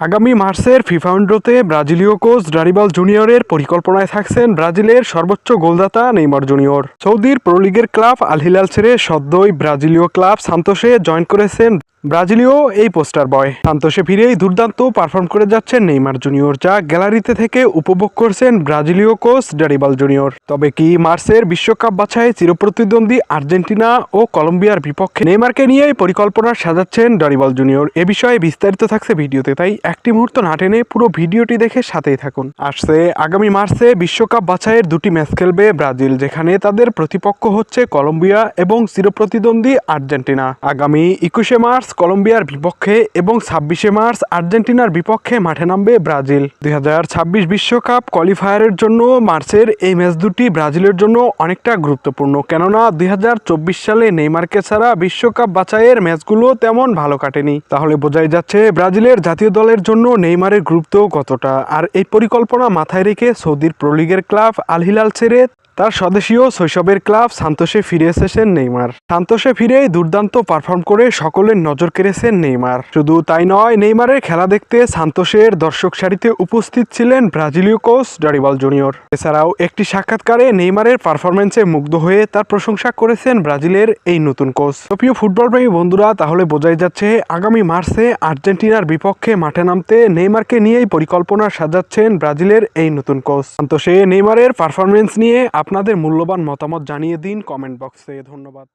আগামী মার্চের ফিফা উইন্ডোতে ব্রাজিলীয় কোচ ডারিবাল জুনিয়রের পরিকল্পনায় থাকছেন ব্রাজিলের সর্বোচ্চ গোলদাতা নেইমার জুনিয়র। সৌদির প্রোলিগের ক্লাব আলহিলাল ছেড়ে সদ্যই ব্রাজিলীয় ক্লাব সান্তোসে জয়েন করেছেন ব্রাজিলীয় এই পোস্টার বয়। সান্তোসে ফিরেই দুর্দান্ত পারফর্ম করে যাচ্ছেন নেইমার জুনিয়র, যা গ্যালারিতে থেকে উপভোগ করছেন ব্রাজিলীয় কোচ ডারিবাল জুনিয়র। তবে কি মার্চের বিশ্বকাপ বাছাই চিরপ্রতিদ্বন্দ্বী আর্জেন্টিনা ও কলম্বিয়ার বিপক্ষে নেইমারকে নিয়েই পরিকল্পনা সাজাচ্ছেন ডারিবাল জুনিয়র। এ বিষয়ে বিস্তারিত থাকছে ভিডিওতে, তাই একটি মুহূর্ত না টেনে পুরো ভিডিওটি দেখে সাথেই থাকুন। আসছে আগামী মার্চে বিশ্বকাপ বাছাইয়ের দুটি ম্যাচ খেলবে ব্রাজিল, যেখানে তাদের প্রতিপক্ষ হচ্ছে কলম্বিয়া এবং চিরপ্রতিদ্বন্দ্বী আর্জেন্টিনা। আগামী একুশে মার্চ কলম্বিয়ার বিপক্ষে এবং ছাব্বিশে মার্চ আর্জেন্টিনার বিপক্ষে মাঠে নামবে ব্রাজিল। দুই বিশ্বকাপ কোয়ালিফায়ারের জন্য মার্চের এই ম্যাচ দুটি ব্রাজিলের জন্য অনেকটা গুরুত্বপূর্ণ। কেননা দুই হাজার চব্বিশ সালে নেইমারকে ছাড়া বিশ্বকাপ বাছাইয়ের ম্যাচগুলো তেমন ভালো কাটেনি। তাহলে বোঝাই যাচ্ছে ব্রাজিলের জাতীয় দলের জন্য নেইমারের গুরুত্ব কতটা। আর এই পরিকল্পনা মাথায় রেখে সৌদির প্রো লিগের ক্লাব আল হিলাল ছেড়ে তার স্বদেশীয় শৈশবের ক্লাব সান্তোসে ফিরে এসেছেন নেইমার। সান্তোসে ফিরেই দুর্দান্ত পারফর্ম করে সকলের নজর কেড়েছেন নেইমার। শুধু তাই নয়, নেইমারের খেলা দেখতে সান্তোসের দর্শক সারিতে উপস্থিত ছিলেন ব্রাজিলীয় কোচ ডারিবাল জুনিয়র। এছাড়াও একটি সাক্ষাৎকারে নেইমারের পারফরমেন্সে মুগ্ধ হয়ে তার প্রশংসা করেছেন ব্রাজিলের এই নতুন কোচ। প্রিয় ফুটবল প্রেমী বন্ধুরা, তাহলে বোঝাই যাচ্ছে, আগামী মার্চে আর্জেন্টিনার বিপক্ষে মাঠে নামতে নেইমারকে নিয়েই পরিকল্পনা সাজাচ্ছেন ব্রাজিলের এই নতুন কোচ। সান্তোসে নেইমারের পারফরমেন্স নিয়ে আপনাদের মূল্যবান মতামত জানিয়ে দিন কমেন্ট বক্সে। ধন্যবাদ।